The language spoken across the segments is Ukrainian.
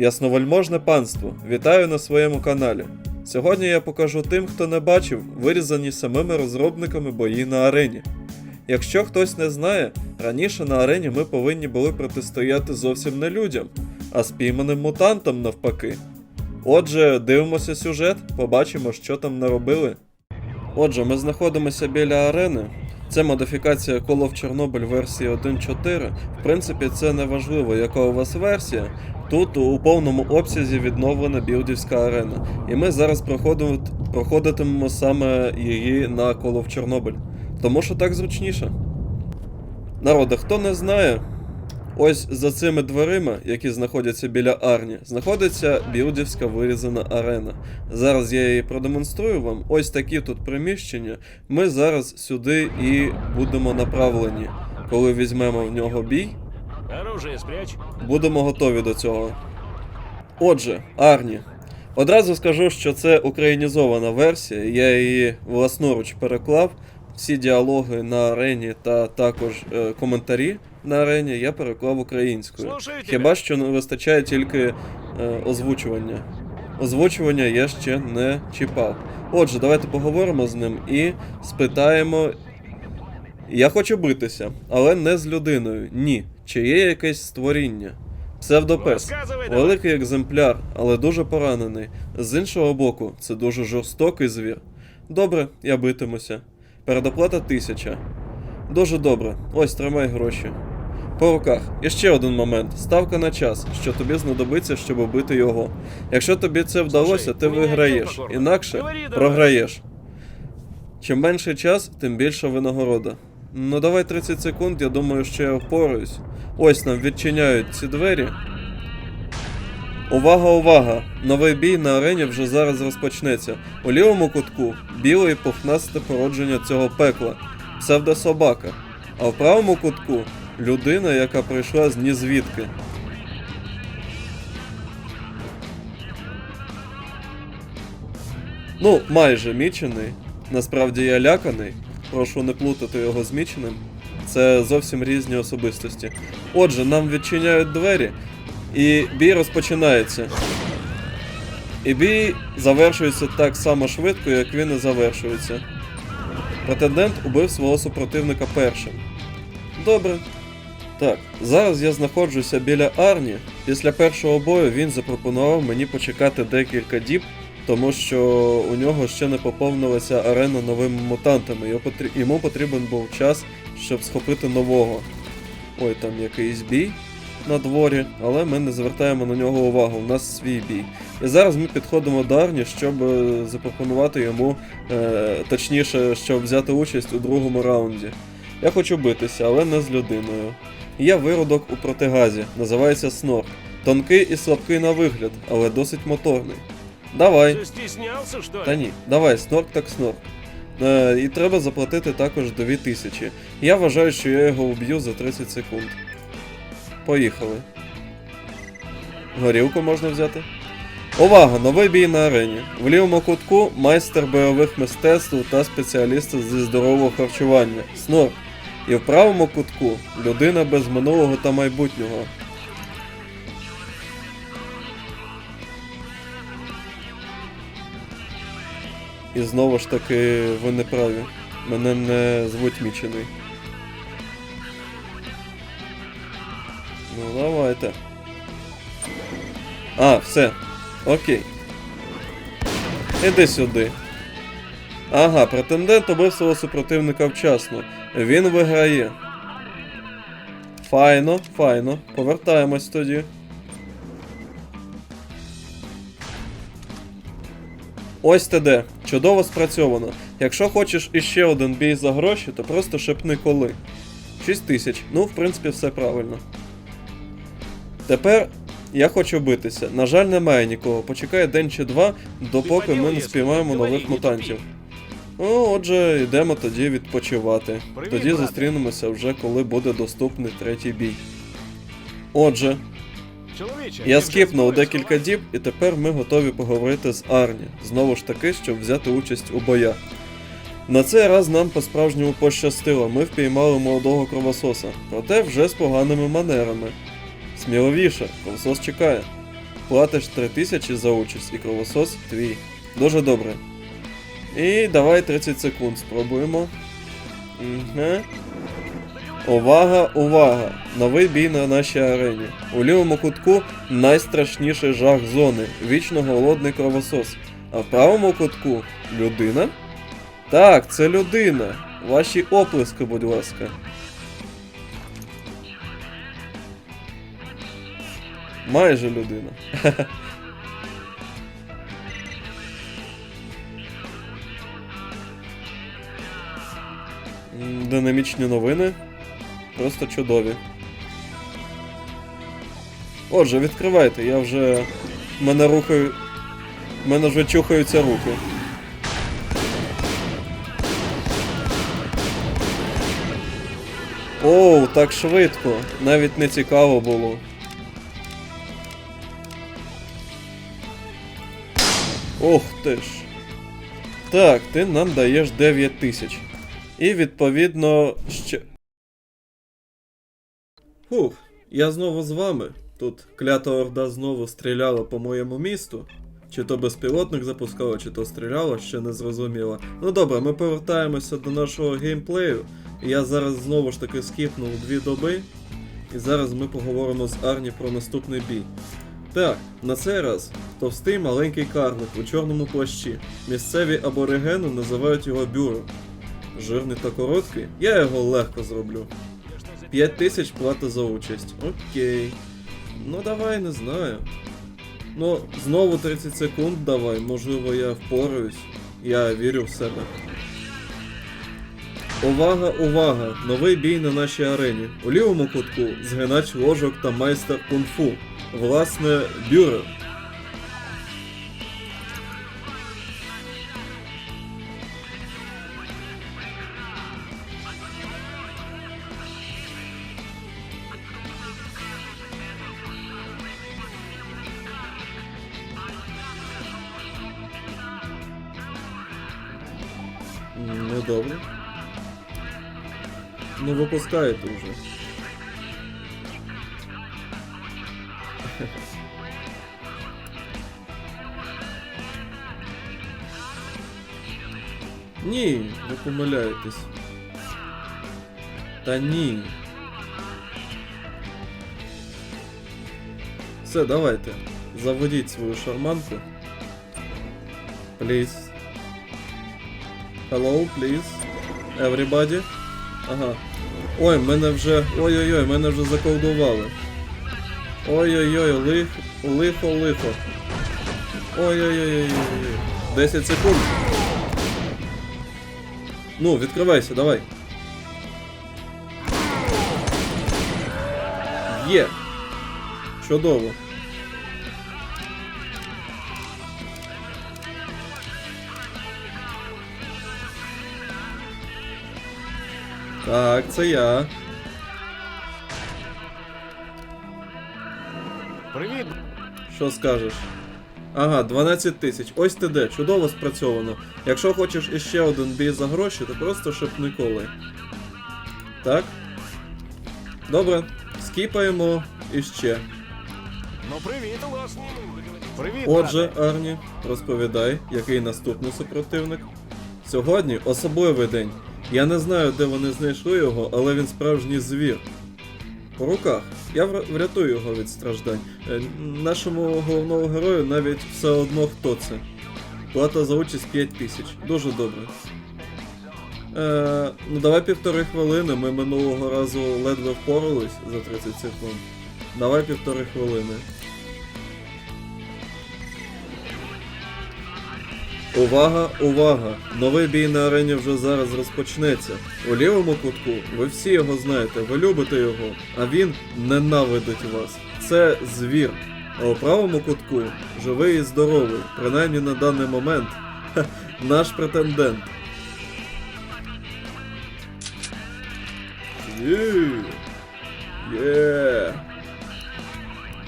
Ясновельможне панство, вітаю на своєму каналі. Сьогодні я покажу тим, хто не бачив, вирізані самими розробниками бої на арені. Якщо хтось не знає, раніше на арені ми повинні були протистояти зовсім не людям, а спійманим мутантам навпаки. Отже, дивимося сюжет, побачимо, що там наробили. Отже, ми знаходимося біля арени. Це модифікація Call of Chernobyl версії 1.4. В принципі, це не важливо, яка у вас версія. Тут у повному обсязі відновлена білдівська арена. І ми зараз проходитимемо саме її на Call of Chernobyl. Тому що так зручніше. Народи, хто не знає, ось за цими дверима, які знаходяться біля Арні, знаходиться білдівська вирізана арена. Зараз я її продемонструю вам. Ось такі тут приміщення. Ми зараз сюди і будемо направлені. Коли візьмемо в нього бій, Оружие спрячь. будемо готові до цього. Отже, Арні. Одразу скажу, що це українізована версія, я її власноруч переклав. Всі діалоги на арені та також е, коментарі на арені я переклав українською. Хіба що не вистачає тільки е, озвучування. Озвучування я ще не чіпав. Отже, давайте поговоримо з ним і спитаємо. Я хочу битися, але не з людиною. Ні. Чи є якесь створіння? Псевдопес. Великий екземпляр, але дуже поранений. З іншого боку, це дуже жорстокий звір. Добре, я битимуся. Передоплата тисяча. Дуже добре. Ось тримай гроші. По руках. І ще один момент. Ставка на час, що тобі знадобиться, щоб убити його. Якщо тобі це вдалося, ти виграєш. Інакше програєш. Чим менший час, тим більша винагорода. Ну давай 30 секунд, я думаю, що я впораюсь. Ось нам відчиняють ці двері. Увага, увага! Новий бій на арені вже зараз розпочнеться. У лівому кутку біле і пухнасте породження цього пекла, псевдособака. А в правому кутку людина, яка прийшла з нізвідки. Ну, майже мічений. Насправді я ляканий. Прошу не плутати його з міченим. Це зовсім різні особистості. Отже, нам відчиняють двері, і бій розпочинається. І бій завершується так само швидко, як він і завершується. Претендент убив свого супротивника першим. Добре. Так, зараз я знаходжуся біля Арні. Після першого бою він запропонував мені почекати декілька діб, тому що у нього ще не поповнилася арена новими мутантами. Йому потрібен був час, щоб схопити нового. Ой, там якийсь бій на дворі, але ми не звертаємо на нього увагу. У нас свій бій. І зараз ми підходимо до Арні, щоб е, запропонувати йому, е, точніше, щоб взяти участь у другому раунді. Я хочу битися, але не з людиною. Є виродок у протигазі, називається Снор. Тонкий і слабкий на вигляд, але досить моторний. Давай. Ты стеснялся, что ли? Та ні, давай, снорк так снорк. Е, і треба заплатити також 2000. Я вважаю, що я його уб'ю за 30 секунд. Поїхали. Горілку можна взяти. Увага! Новий бій на арені. В лівому кутку майстер бойових мистецтв та спеціаліст зі здорового харчування. Снор. І в правому кутку людина без минулого та майбутнього. І знову ж таки, ви не праві. Мене не звуть Мічений. Ну, давайте. А, все. Окей. Іди сюди. Ага, претендент убив свого супротивника вчасно. Він виграє. Файно, файно. Повертаємось тоді. Ось ти де. Чудово спрацьовано. Якщо хочеш іще один бій за гроші, то просто шепни коли. 6 тисяч. Ну, в принципі, все правильно. Тепер я хочу битися. На жаль, немає нікого. Почекай день чи два, допоки ми не спіймаємо нових мутантів. Ну, отже, йдемо тоді відпочивати. Тоді зустрінемося вже коли буде доступний третій бій. Отже, я скіпнув декілька діб, і тепер ми готові поговорити з Арні. Знову ж таки, щоб взяти участь у боях. На цей раз нам по-справжньому пощастило, ми впіймали молодого кровососа, проте вже з поганими манерами. Сміливіше, кровосос чекає. платиш 3000 за участь і кровосос твій. Дуже добре. І давай 30 секунд спробуємо. Угу. Увага, увага! Новий бій на нашій арені. У лівому кутку найстрашніший жах зони вічно голодний кровосос. А в правому кутку людина? Так, це людина. Ваші оплески, будь ласка. Майже людина. Динамічні новини. Просто чудові. Отже, відкривайте, я вже. Мене рухаю. Мене вже чухаються руки. Оу, так швидко. Навіть не цікаво було. Ох ти ж. Так, ти нам даєш 9 тисяч. І відповідно ще. Фух, я знову з вами. Тут клята орда знову стріляла по моєму місту. Чи то безпілотник запускала, чи то стріляла, ще не зрозуміло. Ну добре, ми повертаємося до нашого геймплею. Я зараз знову ж таки скіпнув дві доби. І зараз ми поговоримо з Арні про наступний бій. Так, на цей раз товстий маленький карлик у чорному плащі. Місцеві аборигени називають його бюро. Жирний та короткий, я його легко зроблю. 5 тисяч плата за участь. Окей. Ну давай, не знаю. Ну, знову 30 секунд давай, можливо, я впораюсь. Я вірю в себе. Увага, увага! Новий бій на нашій арені. У лівому кутку згинач ложок та майстер кунг-фу. Власне, бюро. добре. Ну випускаєте вже. Ні, ви помиляєтесь. Та ні. Все, давайте. Заводіть свою шарманку. Please. Hello, please. Everybody. Ага. Ой, мене вже. Ой-ой-ой, мене вже заколдували. Ой-ой-ой, лих... лихо, лихо. Ой-ой-ой. 10 секунд. Ну, відкривайся, давай. Є. Чудово. Так, це я. Привіт. Що скажеш? Ага, 12 тисяч. Ось ти де, чудово спрацьовано. Якщо хочеш іще один бій за гроші, то просто шепни коли. Так? Добре, скіпаємо іще. Ну привіт, власне. Привіт. Отже. Арні, розповідай, який наступний супротивник. Сьогодні особливий день. Я не знаю, де вони знайшли його, але він справжній звір. По руках. Я врятую його від страждань. Е, Нашому головному герою навіть все одно хто це. Плата за участь 5 тисяч. Дуже добре. Е, ну давай півтори хвилини. Ми минулого разу ледве впорались за 30 секунд. Давай півтори хвилини. Увага, увага! Новий бій на арені вже зараз розпочнеться. У лівому кутку ви всі його знаєте, ви любите його, а він ненавидить вас. Це звір. А у правому кутку живий і здоровий, принаймні на даний момент. Ха, наш претендент. Є.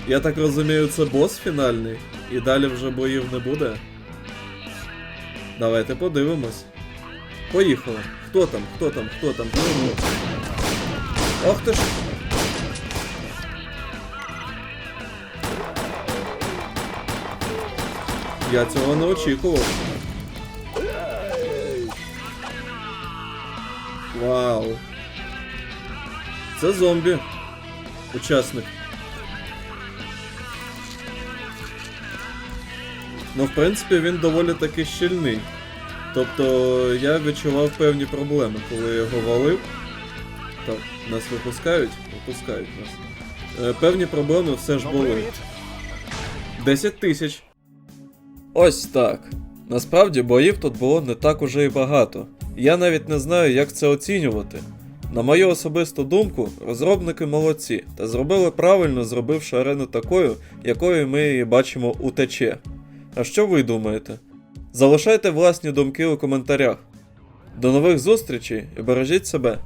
Я так розумію, це бос фінальний, і далі вже боїв не буде. Давайте подивимось. Поїхали. Хто там? Хто там? Хто там? Хто там? Ох ти ж. Я цього не очікував. Вау. Це зомбі. Учасник. Ну, в принципі, він доволі таки щільний. Тобто я відчував певні проблеми, коли його валив. Так, нас випускають? Випускають нас. Е, певні проблеми все ж були. 10 тисяч. Ось так. Насправді боїв тут було не так уже і багато. Я навіть не знаю, як це оцінювати. На мою особисту думку, розробники молодці та зробили правильно, зробивши арену такою, якою ми її бачимо у ТЧ. А що ви думаєте? Залишайте власні думки у коментарях. До нових зустрічей і бережіть себе!